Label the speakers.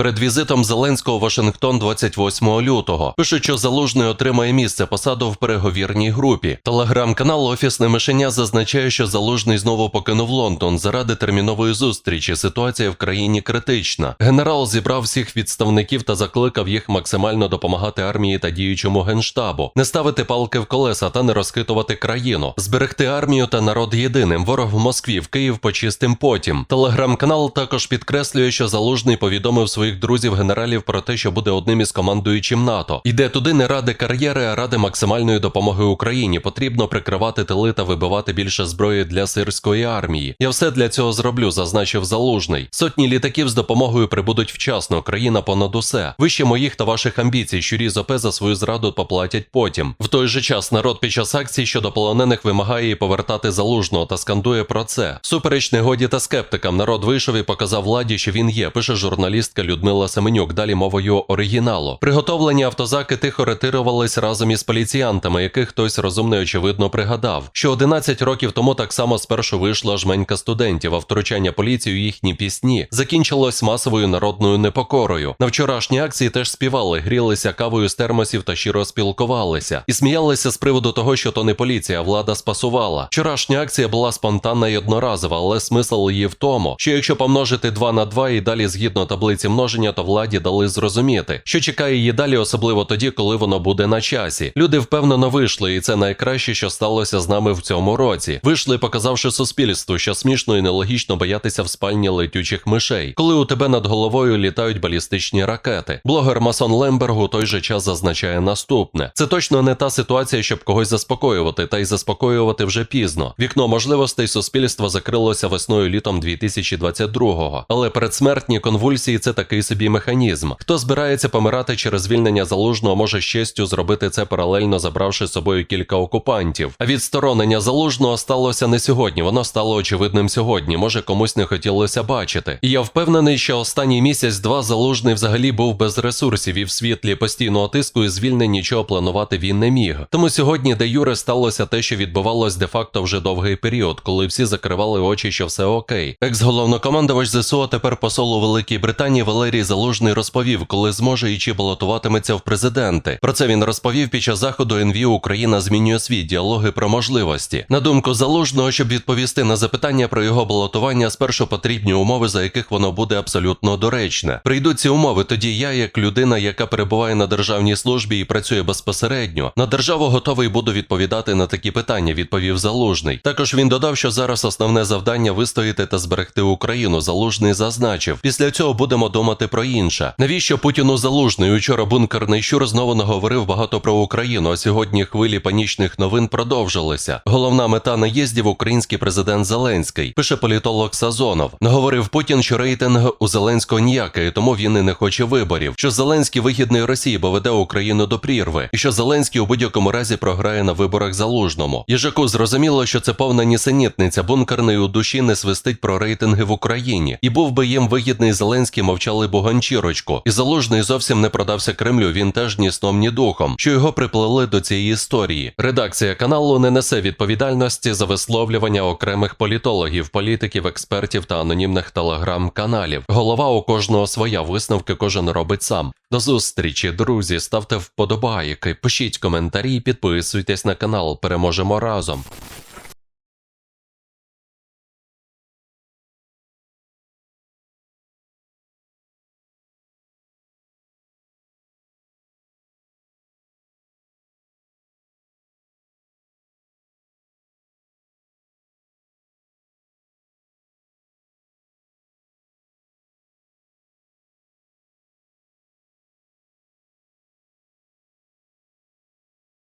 Speaker 1: Перед візитом Зеленського у Вашингтон 28 лютого пишуть, що залужний отримає місце посаду в переговірній групі. Телеграм-канал Офісне мишеня зазначає, що залужний знову покинув Лондон заради термінової зустрічі. Ситуація в країні критична. Генерал зібрав всіх відставників та закликав їх максимально допомагати армії та діючому генштабу, не ставити палки в колеса та не розхитувати країну, зберегти армію та народ єдиним. Ворог в Москві в Київ почистим потім. Телеграм-канал також підкреслює, що залужний повідомив своїх друзів генералів про те, що буде одним із командуючим НАТО. Йде туди не ради кар'єри, а ради максимальної допомоги Україні. Потрібно прикривати тили та вибивати більше зброї для сирської армії. Я все для цього зроблю, зазначив залужний. Сотні літаків з допомогою прибудуть вчасно. Країна понад усе. Вище моїх та ваших амбіцій, щурі з ОП за свою зраду поплатять потім. В той же час народ під час акцій щодо полонених вимагає її повертати залужного та скандує про це. Супереч негоді та скептикам народ вийшов і показав владі, що він є. Пише журналістка Людмила Семенюк. Далі мовою оригіналу. Приготовлені автозаки тихо ретирувались разом із поліціянтами, яких хтось розумний очевидно пригадав, що 11 років тому так само спершу вийшла жменька студентів, а втручання поліції у їхні пісні закінчилось масовою народною непокорою. На вчорашній акції теж співали, грілися кавою з термосів та щиро спілкувалися і сміялися з приводу того, що то не поліція, а влада спасувала. Вчорашня акція була спонтанна і одноразова, але смисл її в тому, що якщо помножити 2 на 2 і далі згідно таблиці множення, то владі дали зрозуміти, що чекає її далі, особливо тоді, коли воно буде на часі. Люди впевнено вийшли, і це найкраще, що сталося з нами в цьому році. Вийшли, показавши суспільству, що смішно і нелогічно боятися в спальні летючих мишей, коли у тебе над головою літають балістичні ракети. Блогер Масон Лемберг у той же час зазначає наступне: це точно не та ситуація, щоб когось заспокоювати, та й заспокоювати вже пізно. Вікно можливостей суспільства закрилося весною літом 2022-го. Але передсмертні конвульсії це такий собі механізм. Хто збирається помирати через звільнення залужного, може з зробити це паралельно забравши з собою кілька окупантів. А відсторонення залужного сталося не сьогодні, воно стало очевидним сьогодні. Може комусь не хотілося бачити. І я впевнений, що останній місяць-два залужний взагалі був без ресурсів і в світлі постійного тиску і звільнень нічого планувати він не міг. Тому сьогодні, де Юре сталося те, що відбувалось де-факто вже довгий період, коли всі закривали очі, що все окей. Екс-головнокомандувач ЗСУ, а тепер посол у Великій Британії Валерій Залужний розповів, коли зможе і чи балотуватиметься в президенти. Про це він розповів під час заходу НВІ Україна змінює світ діалоги про можливості. На думку залужного, щоб відповісти на запитання про його балотування, спершу потрібні умови, за яких воно буде абсолютно доречне. Прийдуть ці умови, тоді я, як людина, яка перебуває на державній службі і працює безпосередньо, на державу готовий буду відповідати на такі питання, відповів залужний. Також він додав, що зараз основне завдання вистояти та зберегти Україну. Залужний зазначив. Після цього будемо думати про інше. Навіщо Путіну залужний? Учора бункерний щур знову наговорив багато про Україну. А сьогодні хвилі панічних новин продовжилися. Головна мета наїздів український президент Зеленський, пише політолог Сазонов. Наговорив Путін, що рейтинг у Зеленського ніякий, тому він і не хоче виборів. Що Зеленський вигідний Росії, бо веде Україну до прірви, і що Зеленський у будь-якому разі програє на виборах залужному. Їжаку зрозуміло, що це повна нісенітниця. Бункерний у душі не свистить про рейтинги в Україні. І був би їм вигідний Зеленський, мовчали б у. І залужний зовсім не продався Кремлю. Він теж ні сном, ні духом, що його приплели до цієї історії. Редакція каналу не несе відповідальності за висловлювання окремих політологів, політиків, експертів та анонімних телеграм-каналів. Голова у кожного своя висновки кожен робить сам. До зустрічі, друзі. Ставте вподобайки, пишіть коментарі, підписуйтесь на канал. Переможемо разом.